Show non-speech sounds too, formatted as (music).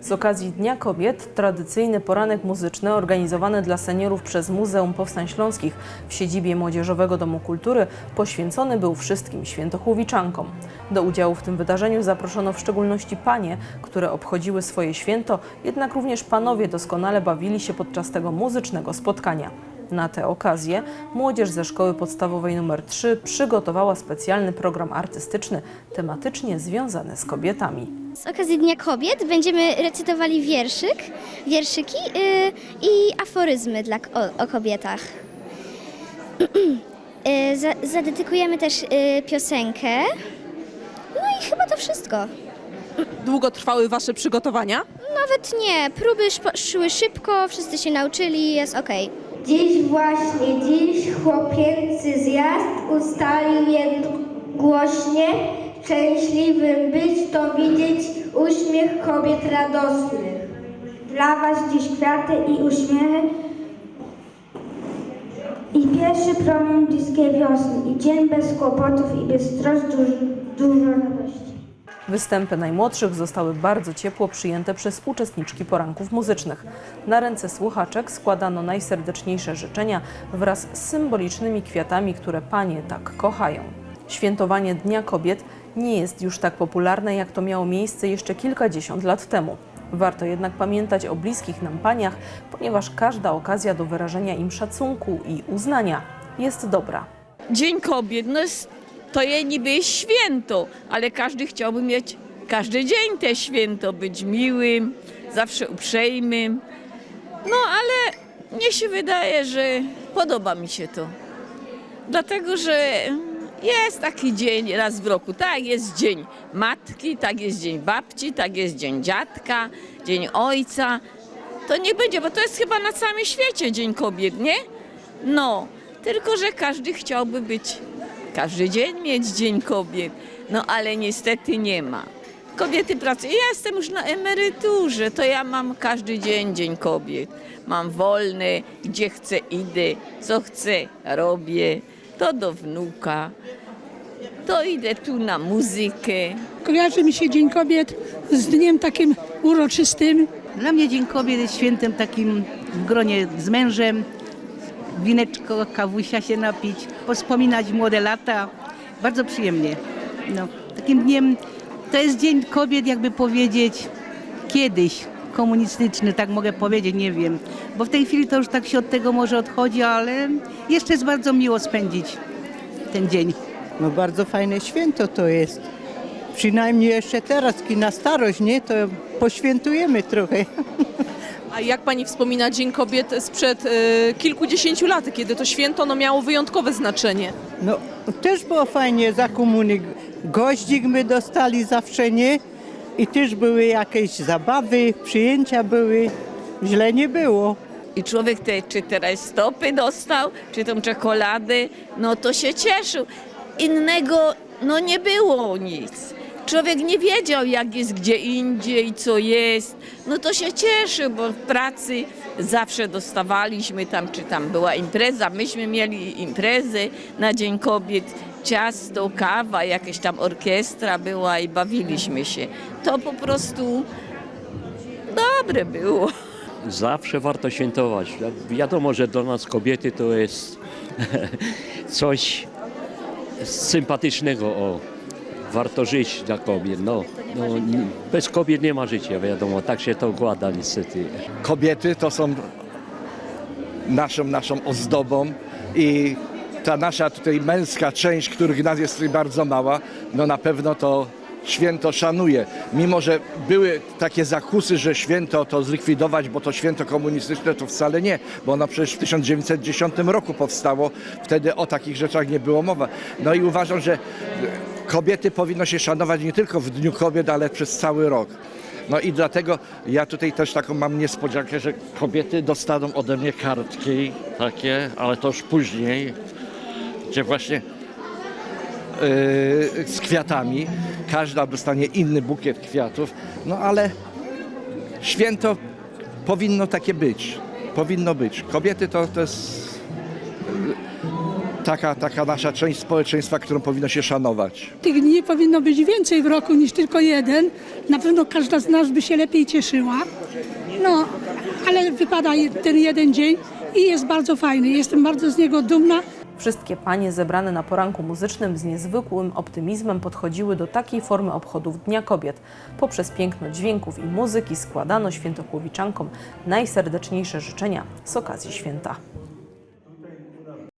Z okazji Dnia Kobiet tradycyjny poranek muzyczny organizowany dla seniorów przez Muzeum Powstań Śląskich w siedzibie Młodzieżowego Domu Kultury poświęcony był wszystkim świętochłowiczankom. Do udziału w tym wydarzeniu zaproszono w szczególności panie, które obchodziły swoje święto, jednak również panowie doskonale bawili się podczas tego muzycznego spotkania. Na tę okazję młodzież ze szkoły podstawowej nr 3 przygotowała specjalny program artystyczny tematycznie związany z kobietami. Z okazji Dnia Kobiet będziemy recytowali wierszyk, wierszyki y, i aforyzmy dla, o, o kobietach. (clears throat) y, za, zadedykujemy też y, piosenkę. No i chyba to wszystko. Długo trwały Wasze przygotowania? Nawet nie, próby szły szybko, wszyscy się nauczyli, jest okej. Dziś właśnie, dziś chłopięcy zjazd ustalił jednogłośnie. Szczęśliwym być to widzieć uśmiech kobiet radosnych. Dla was dziś kwiaty i uśmiechy i pierwszy promień bliskiej wiosny i dzień bez kłopotów i bez trosk dużo, dużo radości. Występy najmłodszych zostały bardzo ciepło przyjęte przez uczestniczki poranków muzycznych. Na ręce słuchaczek składano najserdeczniejsze życzenia wraz z symbolicznymi kwiatami, które panie tak kochają. Świętowanie Dnia Kobiet nie jest już tak popularne, jak to miało miejsce jeszcze kilkadziesiąt lat temu. Warto jednak pamiętać o bliskich nam paniach, ponieważ każda okazja do wyrażenia im szacunku i uznania jest dobra. Dzień Kobiet, no jest, to je niby jest święto, ale każdy chciałby mieć każdy dzień te święto, być miłym, zawsze uprzejmym. No ale mnie się wydaje, że podoba mi się to. Dlatego, że jest taki dzień raz w roku. Tak, jest dzień matki, tak jest dzień babci, tak jest dzień dziadka, dzień ojca. To nie będzie, bo to jest chyba na całym świecie Dzień Kobiet, nie? No, tylko że każdy chciałby być, każdy dzień mieć Dzień Kobiet, no ale niestety nie ma. Kobiety pracują. Ja jestem już na emeryturze, to ja mam każdy dzień Dzień Kobiet. Mam wolny, gdzie chcę idę, co chcę robię. To do wnuka, to idę tu na muzykę. Kojarzy mi się Dzień Kobiet z dniem takim uroczystym. Dla mnie Dzień Kobiet jest świętem takim w gronie z mężem, wineczko, kawusia się napić, wspominać młode lata. Bardzo przyjemnie. No, takim dniem, to jest Dzień Kobiet, jakby powiedzieć, kiedyś komunistyczny, tak mogę powiedzieć, nie wiem. Bo w tej chwili to już tak się od tego może odchodzi, ale jeszcze jest bardzo miło spędzić ten dzień. No bardzo fajne święto to jest. Przynajmniej jeszcze teraz, na starość, nie? To poświętujemy trochę. A jak Pani wspomina Dzień Kobiet sprzed e, kilkudziesięciu lat, kiedy to święto no, miało wyjątkowe znaczenie? No też było fajnie za komuny. Goździk my dostali zawsze, nie? I też były jakieś zabawy, przyjęcia były. Źle nie było. I człowiek te, czy teraz stopy dostał, czy tą czekoladę, no to się cieszył. Innego, no nie było nic. Człowiek nie wiedział, jak jest gdzie indziej, co jest. No to się cieszył, bo w pracy zawsze dostawaliśmy tam, czy tam była impreza. Myśmy mieli imprezy na Dzień Kobiet, ciasto, kawa, jakaś tam orkiestra była i bawiliśmy się. To po prostu dobre było. Zawsze warto świętować. Wiadomo, że dla nas kobiety to jest (laughs) coś sympatycznego. O. Warto żyć dla kobiet. No, no, bez kobiet nie ma życia, wiadomo, tak się to układa niestety. kobiety to są naszą, naszą ozdobą i ta nasza tutaj męska część, których nas jest tutaj bardzo mała, no na pewno to święto szanuje. Mimo, że były takie zakusy, że święto to zlikwidować, bo to święto komunistyczne, to wcale nie, bo ono przecież w 1910 roku powstało, wtedy o takich rzeczach nie było mowa. No i uważam, że kobiety powinno się szanować nie tylko w Dniu Kobiet, ale przez cały rok. No i dlatego ja tutaj też taką mam niespodziankę, że kobiety dostaną ode mnie kartki takie, ale to już później, gdzie właśnie yy, z kwiatami. Każda dostanie inny bukiet kwiatów, no ale święto powinno takie być. Powinno być. Kobiety to, to jest taka, taka nasza część społeczeństwa, którą powinno się szanować. Tych dni powinno być więcej w roku niż tylko jeden. Na pewno każda z nas by się lepiej cieszyła. No, ale wypada ten jeden dzień i jest bardzo fajny. Jestem bardzo z niego dumna. Wszystkie panie zebrane na poranku muzycznym z niezwykłym optymizmem podchodziły do takiej formy obchodów Dnia Kobiet. Poprzez piękno dźwięków i muzyki składano świętochłowiczankom najserdeczniejsze życzenia z okazji święta.